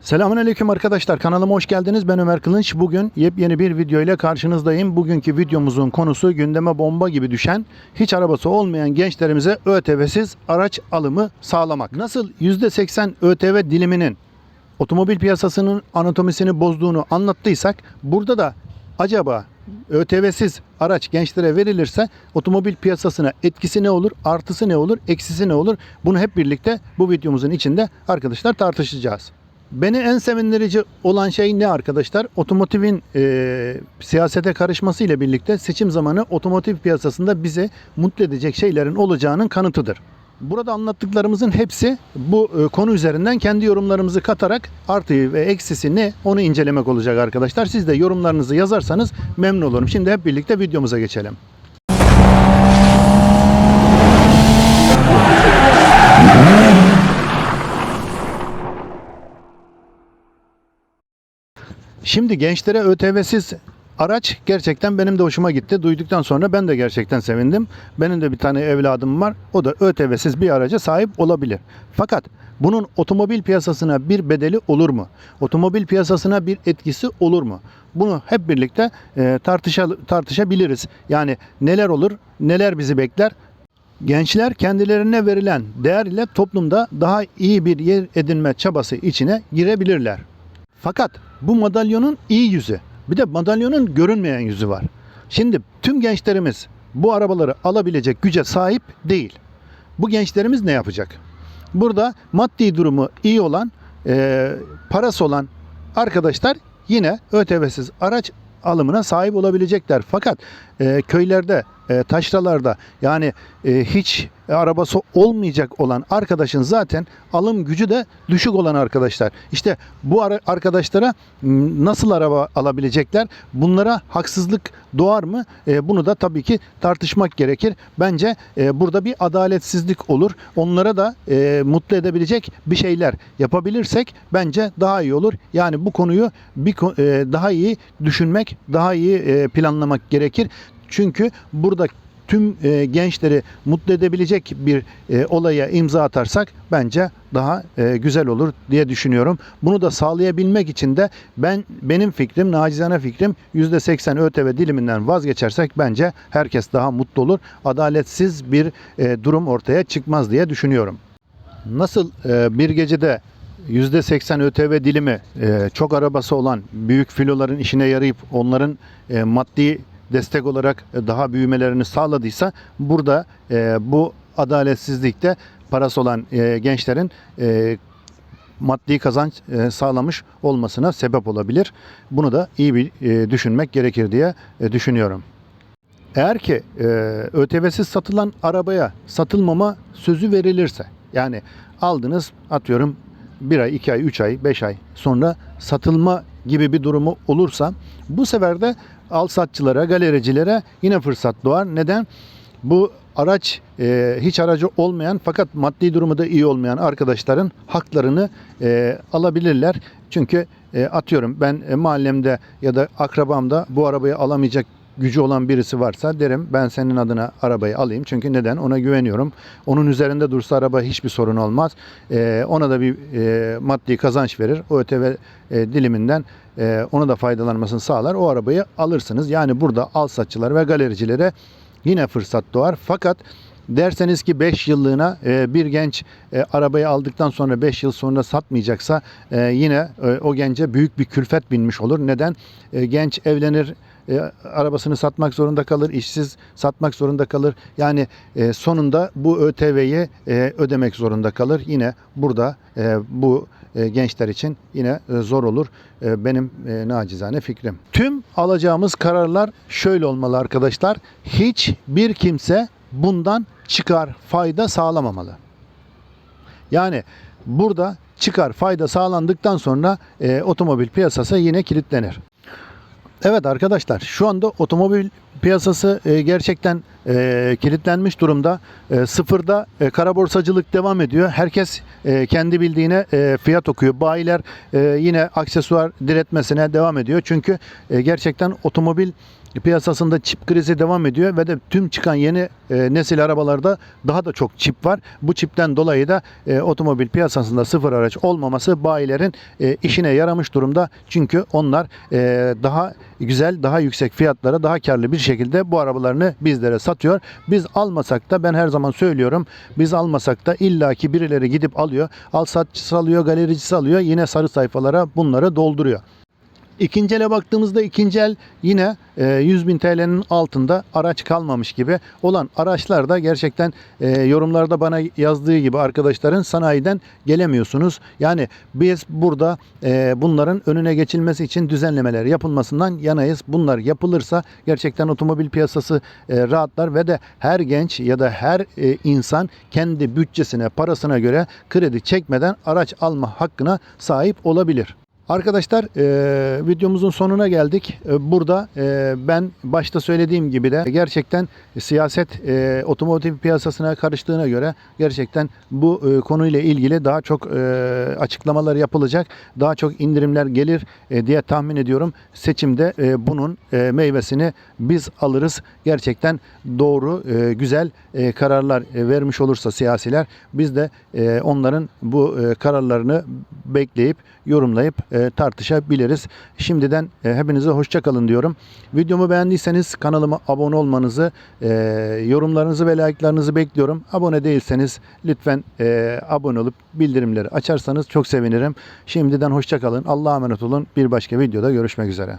Selamünaleyküm arkadaşlar. Kanalıma hoş geldiniz. Ben Ömer Kılınç. Bugün yepyeni bir video ile karşınızdayım. Bugünkü videomuzun konusu gündeme bomba gibi düşen, hiç arabası olmayan gençlerimize ÖTV'siz araç alımı sağlamak. Nasıl %80 ÖTV diliminin otomobil piyasasının anatomisini bozduğunu anlattıysak, burada da acaba ÖTV'siz araç gençlere verilirse otomobil piyasasına etkisi ne olur, artısı ne olur, eksisi ne olur? Bunu hep birlikte bu videomuzun içinde arkadaşlar tartışacağız. Beni en sevindirici olan şey ne arkadaşlar? Otomotivin e, siyasete karışması ile birlikte seçim zamanı otomotiv piyasasında bize mutlu edecek şeylerin olacağının kanıtıdır. Burada anlattıklarımızın hepsi bu e, konu üzerinden kendi yorumlarımızı katarak artı ve eksisi ne onu incelemek olacak arkadaşlar. Siz de yorumlarınızı yazarsanız memnun olurum. Şimdi hep birlikte videomuza geçelim. Şimdi gençlere ÖTV'siz araç gerçekten benim de hoşuma gitti. Duyduktan sonra ben de gerçekten sevindim. Benim de bir tane evladım var. O da ÖTV'siz bir araca sahip olabilir. Fakat bunun otomobil piyasasına bir bedeli olur mu? Otomobil piyasasına bir etkisi olur mu? Bunu hep birlikte e, tartışa, tartışabiliriz. Yani neler olur, neler bizi bekler? Gençler kendilerine verilen değer ile toplumda daha iyi bir yer edinme çabası içine girebilirler. Fakat bu madalyonun iyi yüzü, bir de madalyonun görünmeyen yüzü var. Şimdi tüm gençlerimiz bu arabaları alabilecek güce sahip değil. Bu gençlerimiz ne yapacak? Burada maddi durumu iyi olan, e, parası olan arkadaşlar yine ÖTV'siz araç alımına sahip olabilecekler. Fakat e, köylerde, e, taşralarda yani e, hiç arabası olmayacak olan arkadaşın zaten alım gücü de düşük olan arkadaşlar. İşte bu ara- arkadaşlara nasıl araba alabilecekler? Bunlara haksızlık doğar mı? E, bunu da tabii ki tartışmak gerekir. Bence e, burada bir adaletsizlik olur. Onlara da mutlu edebilecek bir şeyler yapabilirsek bence daha iyi olur. Yani bu konuyu bir daha iyi düşünmek, daha iyi planlamak gerekir. Çünkü burada tüm e, gençleri mutlu edebilecek bir e, olaya imza atarsak bence daha e, güzel olur diye düşünüyorum. Bunu da sağlayabilmek için de ben benim fikrim, nacizane fikrim %80 ÖTV diliminden vazgeçersek bence herkes daha mutlu olur. Adaletsiz bir e, durum ortaya çıkmaz diye düşünüyorum. Nasıl e, bir gecede %80 ÖTV dilimi e, çok arabası olan büyük filoların işine yarayıp onların e, maddi destek olarak e, daha büyümelerini sağladıysa burada e, bu adaletsizlikte parası olan e, gençlerin maddi kazanç sağlamış olmasına sebep olabilir. Bunu da iyi bir düşünmek gerekir diye düşünüyorum. Eğer ki e, ÖTV'siz satılan arabaya satılmama sözü verilirse yani aldınız atıyorum bir ay, iki ay, üç ay, beş ay sonra satılma gibi bir durumu olursa bu sefer de al satçılara, galericilere yine fırsat doğar. Neden? Bu araç e, hiç aracı olmayan fakat maddi durumu da iyi olmayan arkadaşların haklarını e, alabilirler. Çünkü e, atıyorum ben e, mahallemde ya da akrabamda bu arabayı alamayacak gücü olan birisi varsa derim ben senin adına arabayı alayım. Çünkü neden? Ona güveniyorum. Onun üzerinde dursa araba hiçbir sorun olmaz. Ee, ona da bir e, maddi kazanç verir. O ÖTV e, diliminden e, ona da faydalanmasını sağlar. O arabayı alırsınız. Yani burada al satçılar ve galericilere yine fırsat doğar. Fakat derseniz ki 5 yıllığına e, bir genç e, arabayı aldıktan sonra 5 yıl sonra satmayacaksa e, yine e, o gence büyük bir külfet binmiş olur. Neden? E, genç evlenir, e, arabasını satmak zorunda kalır, işsiz satmak zorunda kalır. Yani e, sonunda bu ÖTV'yi e, ödemek zorunda kalır. Yine burada e, bu e, gençler için yine e, zor olur. E, benim e, nacizane fikrim. Tüm alacağımız kararlar şöyle olmalı arkadaşlar. Hiçbir kimse bundan çıkar fayda sağlamamalı. Yani burada çıkar fayda sağlandıktan sonra e, otomobil piyasası yine kilitlenir. Evet arkadaşlar şu anda otomobil piyasası e, gerçekten e, kilitlenmiş durumda. E, sıfırda e, kara borsacılık devam ediyor. Herkes kendi bildiğine fiyat okuyor. Bayiler yine aksesuar diretmesine devam ediyor. Çünkü gerçekten otomobil piyasasında çip krizi devam ediyor ve de tüm çıkan yeni e, nesil arabalarda daha da çok çip var. Bu çipten dolayı da e, otomobil piyasasında sıfır araç olmaması bayilerin e, işine yaramış durumda. Çünkü onlar e, daha güzel, daha yüksek fiyatlara daha karlı bir şekilde bu arabalarını bizlere satıyor. Biz almasak da ben her zaman söylüyorum. Biz almasak da illaki birileri gidip alıyor. Al satçısı alıyor, galericisi alıyor. Yine sarı sayfalara bunları dolduruyor. İkinci ele baktığımızda ikinci el yine e, 100 bin TL'nin altında araç kalmamış gibi olan araçlar da gerçekten e, yorumlarda bana yazdığı gibi arkadaşların sanayiden gelemiyorsunuz. Yani biz burada e, bunların önüne geçilmesi için düzenlemeler yapılmasından yanayız. Bunlar yapılırsa gerçekten otomobil piyasası e, rahatlar ve de her genç ya da her e, insan kendi bütçesine, parasına göre kredi çekmeden araç alma hakkına sahip olabilir. Arkadaşlar e, videomuzun sonuna geldik. E, burada e, ben başta söylediğim gibi de gerçekten siyaset e, otomotiv piyasasına karıştığına göre gerçekten bu e, konuyla ilgili daha çok e, açıklamalar yapılacak. Daha çok indirimler gelir e, diye tahmin ediyorum. Seçimde e, bunun e, meyvesini biz alırız. Gerçekten doğru, e, güzel e, kararlar e, vermiş olursa siyasiler biz de e, onların bu e, kararlarını bekleyip yorumlayıp e, tartışabiliriz. Şimdiden e, hepinize hoşça kalın diyorum. Videomu beğendiyseniz kanalıma abone olmanızı, e, yorumlarınızı ve like'larınızı bekliyorum. Abone değilseniz lütfen e, abone olup bildirimleri açarsanız çok sevinirim. Şimdiden hoşça kalın. Allah'a emanet olun. Bir başka videoda görüşmek üzere.